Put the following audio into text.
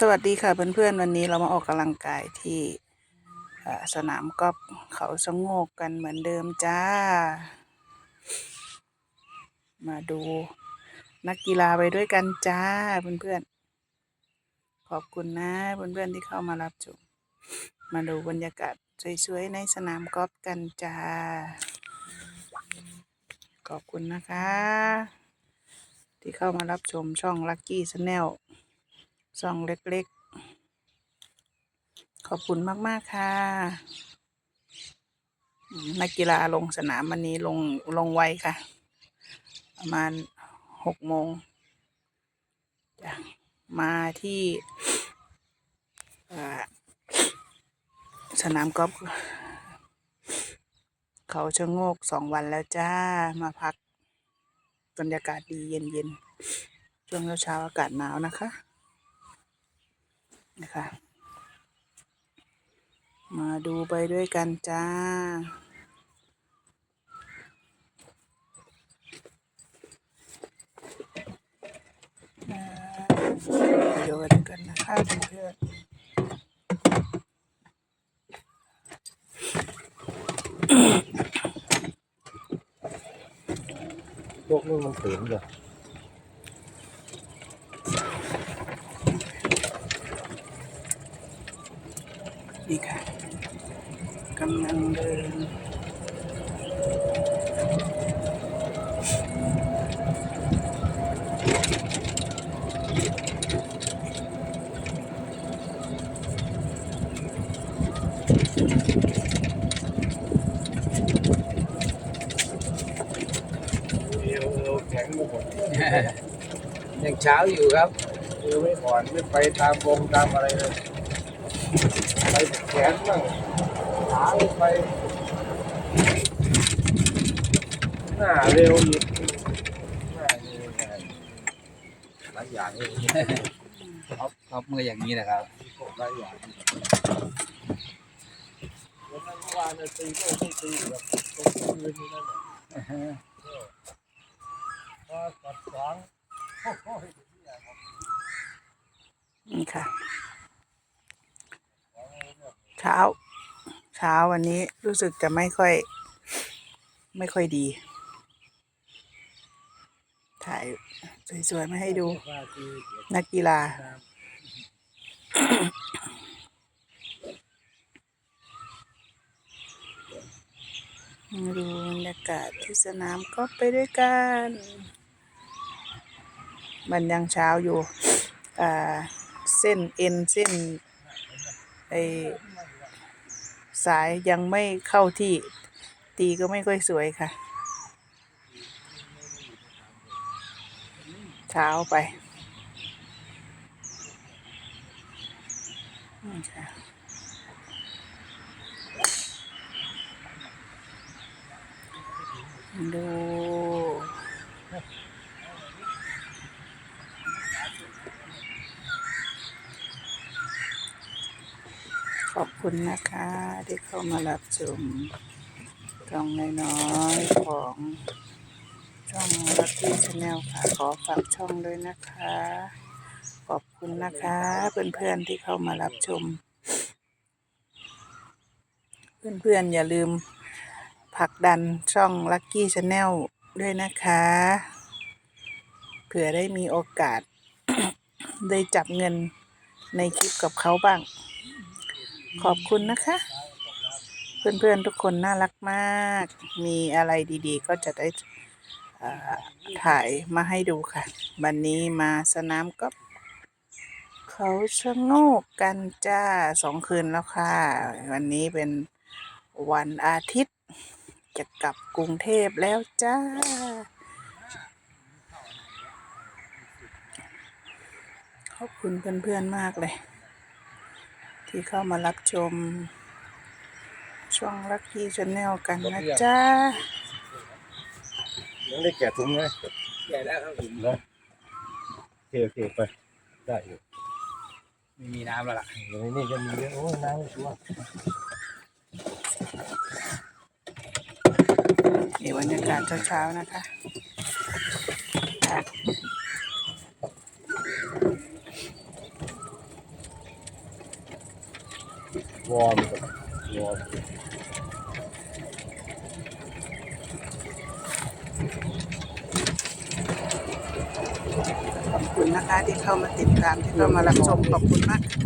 สวัสดีค่ะเพื่อนๆวันนี้เรามาออกกำลังกายที่สนามกอล์ฟเขาสงโงกกันเหมือนเดิมจ้า มาดูนักกีฬาไปด้วยกันจ้าเพื่อนๆขอบคุณนะเพื่อนๆที่เข้ามารับชมมาดูบรรยากาศสวยๆในสนามกอล์ฟกันจ้า ขอบคุณนะคะ ที่เข้ามารับชมช่องลั c กี้ a แนล ซองเล็กๆ ขอบคุณมาก ๆ ค่ะ นักกีฬาลงสนามวันนี้ลงลงไวค่ะ ประมาณหกโมงมาที่สนามกอล์ฟเขาชะโงกสองวันแล้วจ้ามาพักบรรยากาศดีเย็นๆช่วงเช้าอากาศหนาวนะคะ นะคะ มาดูไปด้วยกันจ้าอ่าดูไปด้วยกันนะคะเพื่อนพวกนี้มันเสียงเลย นี่ค่ะกำลังเดินเอวเอวแข็งหมดยังเช้าอยู่ครับเอวไม่อ่อนไม่ไปตามวงตามอะไรเลย ไปแขนบ้างขาไม่ไป หน้าเร็วอีกหน้าเร็วหลายอย่างเลยครับครับเมื่ออย่างนี้นะครับหลายอย่างวันนั้นเมื่อวานเนี่ยตีก็ไม่ตีแบบตรงคืนนี่นั่นแหละพอกัดขวางโอ้ยนี่ค่ะ เช้า เช้าวันนี้รู้สึกจะไม่ค่อย ไม่ค่อยดี ถ่ายสวยๆมาให้ดู นักกีฬาน้ำมาดูบรรยากาศที่สนามก็ไปด้วยกันมันยังเช้าอยู่ อ่า เส้นเอ็นเส้นไอ สายยังไม่เข้าที่ ตีก็ไม่ค่อยสวยค่ะเช้าไปนี่ค่ะดู ขอบคุณนะคะที่เข้ามารับชมช่องน้อยๆของช่องลักกี้ชาแนลค่ะ ขอฝากช่องด้วยนะคะ ขอบคุณนะคะ เพื่อนๆที่เข้ามารับชม เพื่อนๆอย่าลืมผลักดันช่อง Lucky Channel ด้วยนะคะ เผื่อได้มีโอกาส ได้จับเงินในคลิปกับเขาบ้าง ขอบคุณนะคะ เพื่อนๆทุกคนน่ารักมาก มีอะไรดีๆ ก็จะได้ถ่ายมาให้ดูค่ะ วันนี้มาสนามก็เขาชะโงกกันจ้าสองคืนแล้วค่ะ วันนี้เป็นวันอาทิตย์ จะกลับกรุงเทพแล้วจ้า ขอบคุณเพื่อนๆมากเลย ที่เข้ามารับชม ช่องลักกี้ชาแนลกันนะจ๊ะยังได้แกะถุงไหมแก่แล้วครับผมเหรอโอเคโอเคไป ได้อยู่ไม่มีน้ำแล้วล่ะเดี๋ยวนี้จะมีเยอะโอ้ยน้ำท่วมนี่บรรยากาศเช้าๆนะคะ วอร์มครับวอร์มขอบคุณนะคะที่เข้ามาติดตามที่เข้ามารับชมขอบคุณมากค่ะ